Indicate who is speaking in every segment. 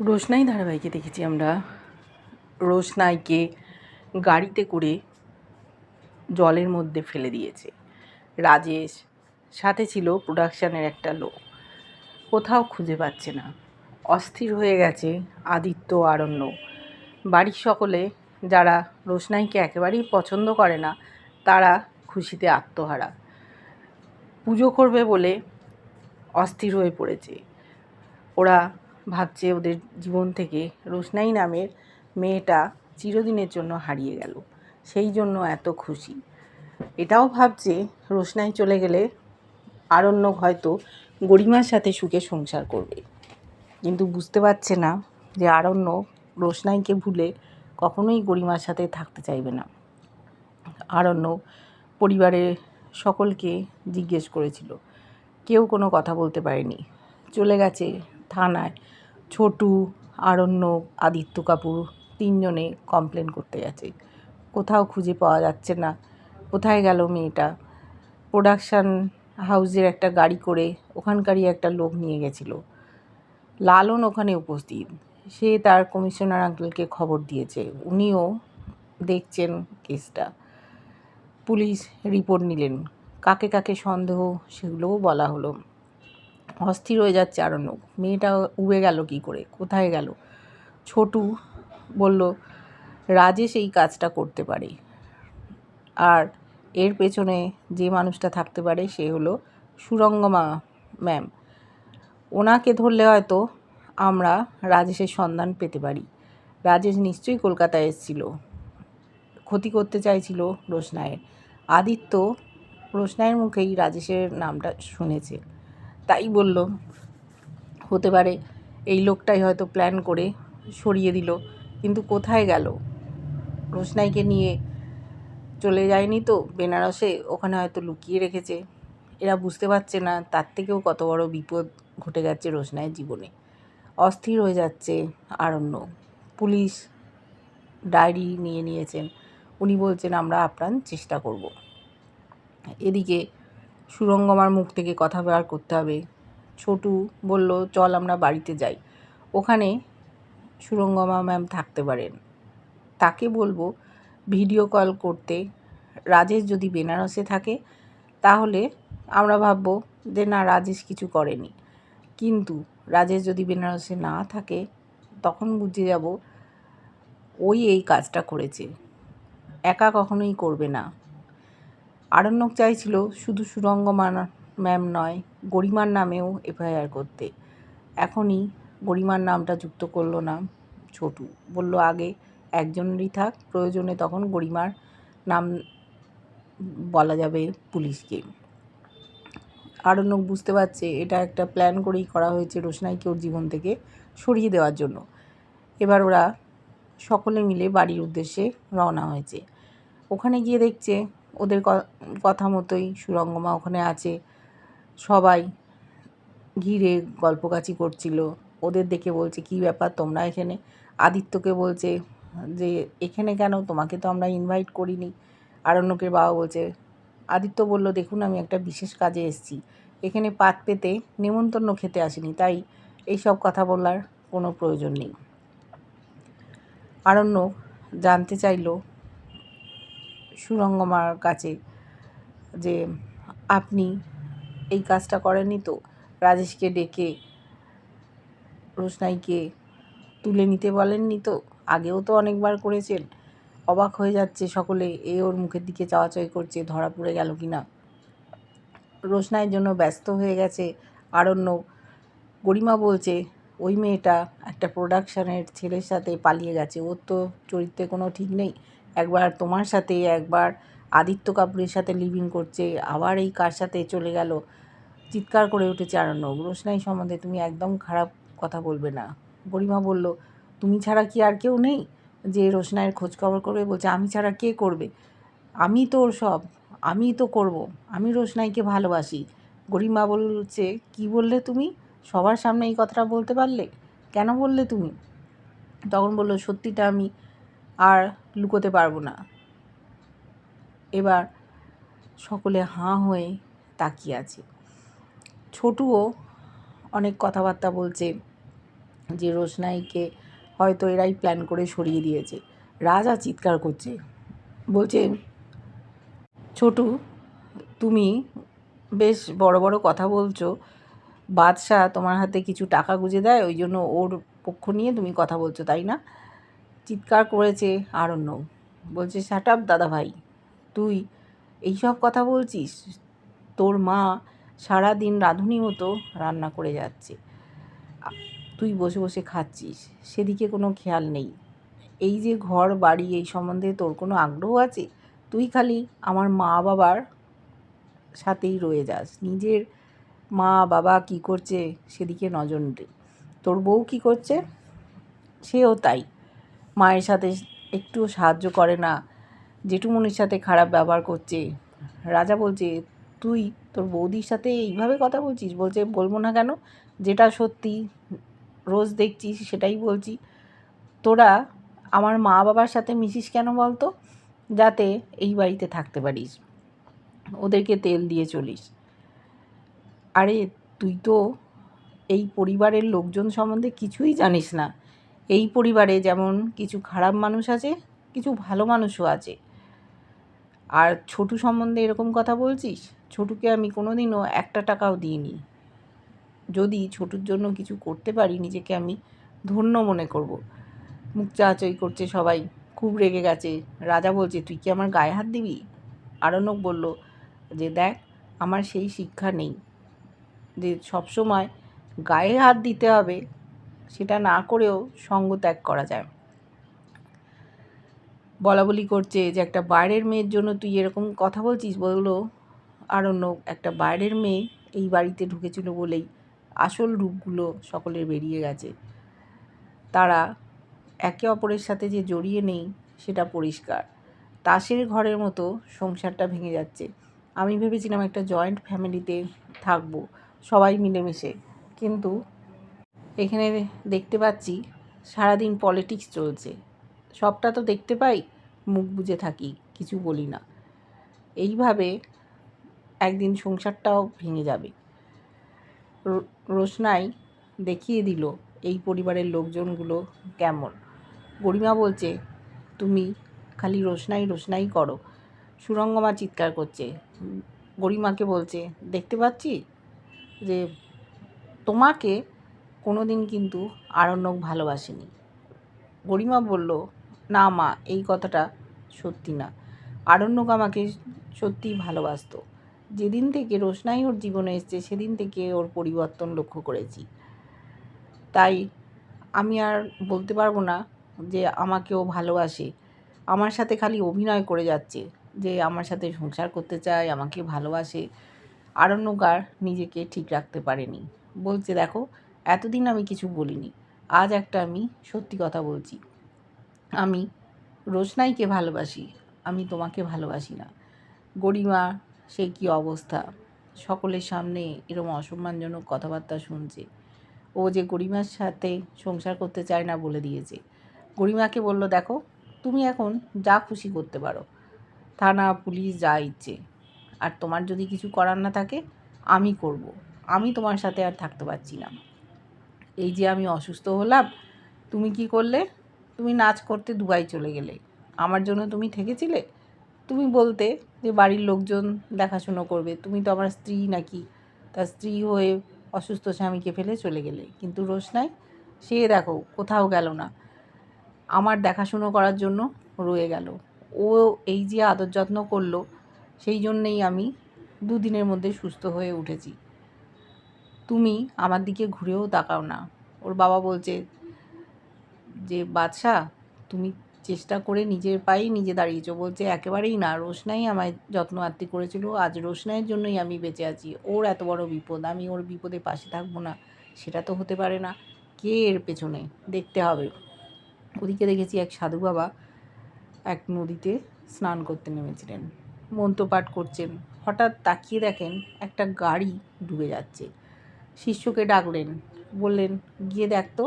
Speaker 1: রোশনাই ধারাবাহিকে দেখেছি আমরা। রোশনাইকে গাড়িতে করে জলের মধ্যে ফেলে দিয়েছে। রাজেশ, সাথে ছিল প্রোডাকশানের একটা লোক। কোথাও খুঁজে পাচ্ছে না। অস্থির হয়ে গেছে আদিত্য আরণ্য। বাড়ির সকলে যারা রোশনাইকে একেবারেই পছন্দ করে না, তারা খুশিতে আত্মহারা। পুজো করবে বলে অস্থির হয়ে পড়েছে। ওরা ভাবছে ওদের জীবন থেকে রোশনাই নামের মেয়েটা চিরদিনের জন্য হারিয়ে গেল। সেই জন্য এত খুশি। এটাও ভাবছে রোশনাই চলে গেলে আরণ্যক হয়তো গরিমার সাথে সুখে সংসার করবে। কিন্তু বুঝতে পারছে না যে আরণ্য রোশনাইকে ভুলে কখনোই গরিমার সাথে থাকতে চাইবে না। আরণ্য পরিবারের সকলকে জিজ্ঞেস করেছিল। কেউ কোনো কথা বলতে পারেনি। চলে গেছে থানায়। ছোটু আরণ্যক আদিত্য কাপুর তিনজনে কমপ্লেন করতে গেছে। কোথাও খুঁজে পাওয়া যাচ্ছে না। কোথায় গেল মেয়েটা? প্রোডাকশান হাউসের একটা গাড়ি করে ওখানকারই একটা লোক নিয়ে গেছিল। লালন ওখানে উপস্থিত। সে তার কমিশনার আঙ্কেলকে খবর দিয়েছে। উনিও দেখছেন কেসটা পুলিশ রিপোর্ট নিলেন। কাকে কাকে সন্দেহ সেগুলোও বলা হলো। অস্থির হয়ে যাচ্ছে আরণ্যক মেয়েটা উবে গেল কি করে? কোথায় গেল? ছোটু বলল, রাজেশ এই কাজটা করতে পারে। আর এর পেছনে যে মানুষটা থাকতে পারে সে হলো সুরঙ্গমা ম্যাম। ওনাকে ধরলে হয়তো আমরা রাজেশের সন্ধান পেতে পারি। রাজেশ নিশ্চয়ই কলকাতায় এসেছিল। ক্ষতি করতে চাইছিল রোশনায়ের আদিত্য রোশনায়ের মুখেই রাজেশের নামটা শুনেছে। তাই বলল, হতে পারে এই লোকটাই হয়তো প্ল্যান করে সরিয়ে দিল, কিন্তু কোথায় গেল? রোশনাইকে নিয়ে চলে যায়নি তো বেনারসে, ওখানে হয়তো লুকিয়ে রেখেছে। এরা বুঝতে পারছে না তার থেকেও কত বড় বিপদ ঘটে গেছে রোশনাইয়ের জীবনে। অস্থির হয়ে যাচ্ছে আরণ্য। পুলিশ ডায়েরি নিয়ে নিয়েছেন। উনি বলছেন, আমরা আপ্রাণ চেষ্টা করব। এদিকে সুরঙ্গমার মুখ থেকে কথা বের করতে হবে। ছোটু বলল, চল আমরা বাড়িতে যাই। ওখানে সুরঙ্গমা ম্যাম থাকতে পারেন। তাকে বলব, ভিডিও কল করতে। রাজেশ যদি বেনারসে থাকে, তাহলে আমরা ভাববো যে না, রাজেশ কিছু করেনি। কিন্তু রাজেশ যদি বেনারসে না থাকে, তখন বুঝে যাব ওই এই কাজটা করেছে। একা কখনোই করবে না। আরণ্যক চাইছিল শুধু সুরঙ্গমান ম্যাম নয়, গরিমার নামেও এফআইআর করতে। এখনই গরিমার নামটা যুক্ত করল না ছোটু। বলল, আগে একজনেরই থাক, প্রয়োজনে তখন গরিমার নাম বলা যাবে পুলিশকে। আরণ্যক বুঝতে পারছে এটা একটা প্ল্যান করেই করা হয়েছে রোশনাইকে ওর জীবন থেকে সরিয়ে দেওয়ার জন্য। এবার ওরা সকলে মিলে বাড়ির উদ্দেশ্যে রওনা হয়েছে। ওখানে গিয়ে দেখছে ওদের কথা মতোই সুরঙ্গমা ওখানে আছে। সবাই ঘিরে গল্পকাচি করছিল। ওদের দেখে বলছে, কি ব্যাপার, তোমরা এখানে? আদিত্যকে বলছে যে, এখানে কেন? তোমাকে তো আমরা ইনভাইট করিনি। আরণ্যকের বাবা বলছে, আদিত্য বলল, দেখুন, আমি একটা বিশেষ কাজে এসেছি। এখানে পাত পেতে নেমন্তন্ন খেতে আসিনি, তাই এইসব কথা বলার কোনো প্রয়োজন নেই। আরণ্য জানতে চাইল সুরঙ্গমার কাছে যে, আপনি এই কাজটা করেননি তো? রাজেশকে ডেকে রোশনাইকে তুলে নিতে বলেননি তো? আগেও তো অনেকবার করেছেন। অবাক হয়ে যাচ্ছে সকলে, এ ওর মুখের দিকে চাওয়াচাই করছে, ধরা পড়ে গেল কি না? রোশনাইয়ের জন্য ব্যস্ত হয়ে গেছে। আরণ্য, গরিমা বলছে, ওই মেয়েটা একটা প্রোডাকশানের ছেলের সাথে পালিয়ে গেছে। ওর তো চরিত্রে কোনো ঠিক নেই। একবার তোমার সাথে, একবার আদিত্য কাপুরের সাথে লিভিং করছে, আবার এই কার সাথে চলে গেল? চিৎকার করে উঠেছে আরণ্য। রোশনাই সম্বন্ধে তুমি একদম খারাপ কথা বলবে না। গরিমা বলল, তুমি ছাড়া কি আর কেউ নেই? যে রোশনাইয়ের খোঁজ খবর করবে বলছে, আমি ছাড়া কে করবে? আমি তো ওর সব। আমি তো করব। আমি রোশনাইকে ভালোবাসি। গরিমা বলছে, কি বললে তুমি? সবার সামনে এই কথাটা বলতে পারলে? কেন বললে তুমি? তখন বলল, সত্যিটা আমি আর লুকোতে পারব না। এবার সকলে হাঁ হয়ে তাকিয়ে আছে। ছোটুও অনেক কথাবার্তা বলছে যে, রোশনাইকে হয়তো এরাই প্ল্যান করে সরিয়ে দিয়েছে। রাজা চিৎকার করছে। বলছে, ছোটু, তুমি বেশ বড় বড় কথা বলছো। বাদশাহ তোমার হাতে কিছু টাকা গুঁজে দেয়, ওই জন্য ওর পক্ষ নিয়ে তুমি কথা বলছো, তাই না? চিৎকার করেছে আরণ্য। বলছে শাট আপ দাদা ভাই তুই এইসব কথা বলছিস? তোর মা সারা দিন রাঁধুনি মতো রান্না করে যাচ্ছে। তুই বসে বসে খাচ্ছিস। সেদিকে কোনো খেয়াল নেই। এই যে ঘর, বাড়ি, এই সম্বন্ধে তোর কোনো আগ্রহ আছে? তুই খালি আমার মা বাবার সাথেই রয়ে যাস। নিজের মা বাবা কি করছে সেদিকে নজর দে। তোর বউ কি করছে? সেও তাই। মায়ের সাথে একটুও সাহায্য করে না। জেঠুমনির সাথে খারাপ ব্যবহার করছে। রাজা বলছে, তুই তোর বৌদির সাথে এইভাবে কথা বলছিস? বলছে, বলব না কেন? যেটা সত্যি, রোজ দেখছিস সেটাই বলছি। তোরা আমার মা বাবার সাথে মিশিস কেন বলতো? যাতে এই বাড়িতে থাকতে পারিস। ওদেরকে তেল দিয়ে চলিস। আরে, তুই তো এই পরিবারের লোকজন সম্বন্ধে কিছুই জানিস না। এই পরিবারে যেমন কিছু খারাপ মানুষ আছে, কিছু ভালো মানুষও আছে। আর ছোটু সম্বন্ধে এরকম কথা বলছিস? ছোটুকে আমি কোনোদিনও একটা টাকাও দিইনি। যদি ছোটুর জন্য কিছু করতে পারি, নিজেকে আমি ধন্য মনে করব। মুখ চাচই করছে সবাই, খুব রেগে গেছে। রাজা বলছে, তুই কি আমার গায়ে হাত দিবি? আরণ্যক বলল, যে দেখ, আমার সেই শিক্ষা নেই। যে সবসময় গায়ে হাত দিতে হবে সেটা না করেও সঙ্গ ত্যাগ করা যায়। বলা বলি করছে যে একটা বাইরের মেয়ের জন্য তুই এরকম কথা বলছিস বলল আরণ্য একটা বাইরের মেয়ে এই বাড়িতে ঢুকেছিল বলেই আসল রূপগুলো সকলের বেরিয়ে গেছে। তারা একে অপরের সাথে যে জড়িয়ে নেই সেটা পরিষ্কার। তাসের ঘরের মতো সংসারটা ভেঙে যাচ্ছে। আমি ভেবেছিলাম একটা জয়েন্ট ফ্যামিলিতে থাকব, সবাই মিলেমিশে। কিন্তু এখানে দেখতে পাচ্ছি সারাদিন পলিটিক্স চলছে। সবটা তো দেখতে পাই, মুখ বুজে থাকি, কিছু বলি না। এইভাবে একদিন সংসারটাও ভেঙে যাবে। রোশনাই দেখিয়ে দিল এই পরিবারের লোকজনগুলো কেমন। গরিমা বলছে, তুমি খালি রোশনাই রোশনাই করো। সুরঙ্গমা চিৎকার করছে। গরিমাকে বলছে, দেখতে পাচ্ছি যে তোমাকে কোনো দিন কিন্তু আরণ্যক ভালোবাসেনি। গরিমা বলল, না মা, এই কথাটা সত্যি না। আরণ্যক আমাকে সত্যিই ভালোবাসতো। যেদিন থেকে রোশনাই ওর জীবনে এসছে, সেদিন থেকে ওর পরিবর্তন লক্ষ্য করেছি। তাই আমি আর বলতে পারব না যে আমাকে ও ভালোবাসে। আমার সাথে খালি অভিনয় করে যাচ্ছে, যে আমার সাথে সংসার করতে চায়, আমাকে ভালোবাসে। আরণ্যক আর নিজেকে ঠিক রাখতে পারেনি। বলছে, দেখো এতদিন আমি কিছু বলিনি। আজ একটা আমি সত্যি কথা বলছি। আমি রোশনাইকে ভালোবাসি, আমি তোমাকে ভালোবাসি না। গরিমা, সে কি অবস্থা? সকলের সামনে এরকম অসম্মানজনক কথাবার্তা শুনছে। ও যে গরিমার সাথে সংসার করতে চায় না বলে দিয়েছে। গরিমাকে বলল, দেখো, তুমি এখন যা খুশি করতে পারো। থানা, পুলিশ, যা ইচ্ছে। আর তোমার যদি কিছু করার না থাকে, আমি করব। আমি তোমার সাথে আর থাকতে পারছি না। এই যে আমি অসুস্থ হলাম, তুমি কি করলে? তুমি নাচ করতে দুবাই চলে গেলে। আমার জন্য তুমি থেকেছিলে? তুমি বলতে যে বাড়ির লোকজন দেখাশুনো করবে, তুমি তো আমার স্ত্রী নাকি? তার স্ত্রী হয়ে অসুস্থ স্বামীকে ফেলে চলে গেলে। কিন্তু রোশনাই সে দেখো, কোথাও গেল না। আমার দেখাশুনো করার জন্য রয়ে গেল। ও এই যে আদর যত্ন করল, সেই জন্যেই আমি দুদিনের মধ্যে সুস্থ হয়ে উঠেছি। তুমি আমার দিকে ঘুরেও তাকাও না। ওর বাবা বলছে, যে বাদশাহ, তুমি চেষ্টা করে নিজের পায়েই নিজে দাঁড়িয়েছো। বলছে, একেবারেই না রোশনাই আমায় যত্ন আত্মি করেছিল, আজ রোশনাইয়ের জন্যই আমি বেঁচে আছি। ওর এত বড় বিপদ, আমি ওর বিপদে পাশে থাকব না, সেটা তো হতে পারে না। কে এর পেছনে? দেখতে হবে। ওদিকে দেখেছি এক সাধু বাবা এক নদীতে স্নান করতে নেমেছিলেন। মন্ত্রপাঠ করছেন। হঠাৎ তাকিয়ে দেখেন একটা গাড়ি ডুবে যাচ্ছে। শিষ্যকে ডাকলেন। বললেন, গিয়ে দেখ তো,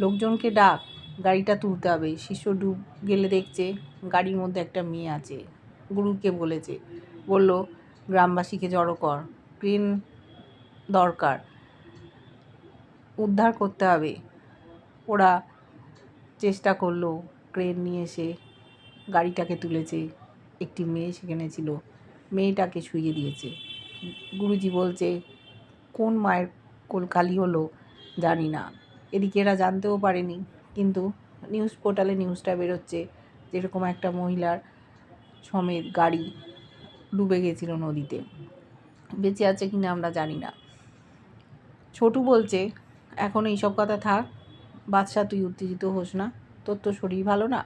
Speaker 1: লোকজনকে ডাক, গাড়িটা তুলতে হবে। শিষ্য ডুব গেলে দেখছে গাড়ির মধ্যে একটা মেয়ে আছে, গুরুকে বলেছে। বলল, গ্রামবাসীকে জড়ো কর, ট্রেন দরকার, উদ্ধার করতে হবে। ওরা চেষ্টা করল ক্রেন নিয়ে এসে গাড়িটাকে তুলেছে। একটি মেয়ে সেখানে ছিল, মেয়েটাকে শুইয়ে দিয়েছে। গুরুজি বলছে, কোন মায়ের কোলকালি হলো, জানি না। এদিকে এরা জানতেও পারেনি, কিন্তু নিউজ পোর্টালে নিউজটা বেরোচ্ছে, যেরকম একটা মহিলার সমেত গাড়ি ডুবে গেছিল নদীতে। বেঁচে আছে কি না আমরা জানি না। ছোটু বলছে, এখন এইসব কথা থাক বাদশা তুই উত্তেজিত হোস না, তোর তো শরীর ভালো না।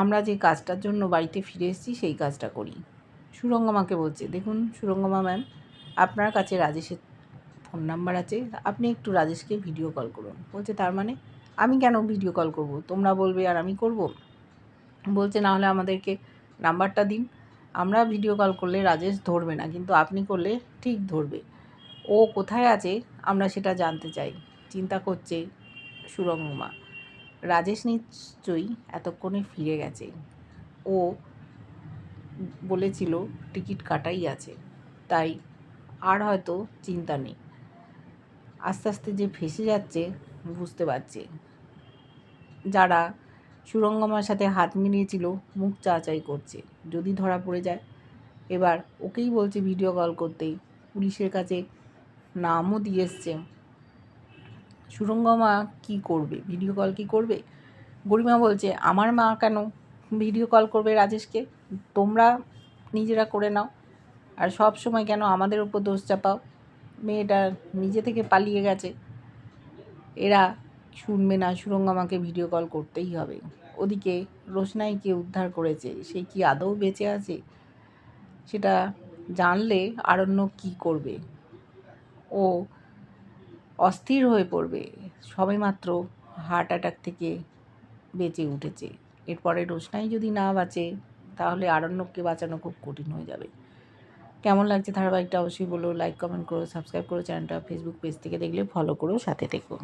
Speaker 1: আমরা যে কাজটার জন্য বাড়িতে ফিরে এসেছি, সেই কাজটা করি। সুরঙ্গমাকে বলছে, দেখুন সুরঙ্গমা ম্যাম, আপনার কাছে রাজেশের ফোন নাম্বার আছে, আপনি একটু রাজেশকে ভিডিও কল করুন। বলছে, তার মানে আমি কেন ভিডিও কল করব? তোমরা বলবে আর আমি করব? বলছে, না হলে আমাদেরকে নাম্বারটা দিন। আমরা ভিডিও কল করলে রাজেশ ধরবে না, কিন্তু আপনি করলে ঠিক ধরবে। ও কোথায় আছে? আমরা সেটা জানতে চাই। চিন্তা করছে সুরঙ্গমা রাজেশ নিশ্চয়ই এতক্ষণে ফিরে গেছে। ও বলেছিল, টিকিট কাটাই আছে। তাই আর হয়তো চিন্তা নেই। আস্তে আস্তে যে ফেসে যাচ্ছে, বুঝতে পারছে। যারা সুরঙ্গমার সাথে হাত মিলিয়েছিল, মুখ চাচাই করছে, যদি ধরা পড়ে যায়। এবার ওকেই বলছে ভিডিও কল করতেই। পুলিশের কাছে নামও দিয়ে এসছে। সুরঙ্গমা কি করবে? ভিডিও কল কি করবে? গরিমা বলছে, আমার মা কেন ভিডিও কল করবে রাজেশকে? তোমরা নিজেরা করে নাও। আর সব সময় কেন আমাদের উপর দোষ চাপাও? মেয়েটা নিজে থেকে পালিয়ে গেছে। এরা শুনবে না সুরঙ্গমাকে ভিডিও কল করতেই হবে। ওদিকে রোশনাইকে উদ্ধার করেছে। সে কি আদৌ বেঁচে আছে? সেটা জানলে আরণ্য কি করবে? ও অস্থির হয়ে পড়বে। সবেমাত্র হার্ট অ্যাটাক থেকে বেঁচে উঠেছে। এরপরে রোশনাই যদি না বাঁচে, তাহলে আরণ্যককে বাঁচানো খুব কঠিন হয়ে যাবে। কেমন লাগছে ধারাবাহিকটা অবশ্যই বলো লাইক কমেন্ট করো সাবস্ক্রাইব করো চ্যানেলটা ফেসবুক পেজ থেকে দেখলে ফলো করো, সাথে থেকো।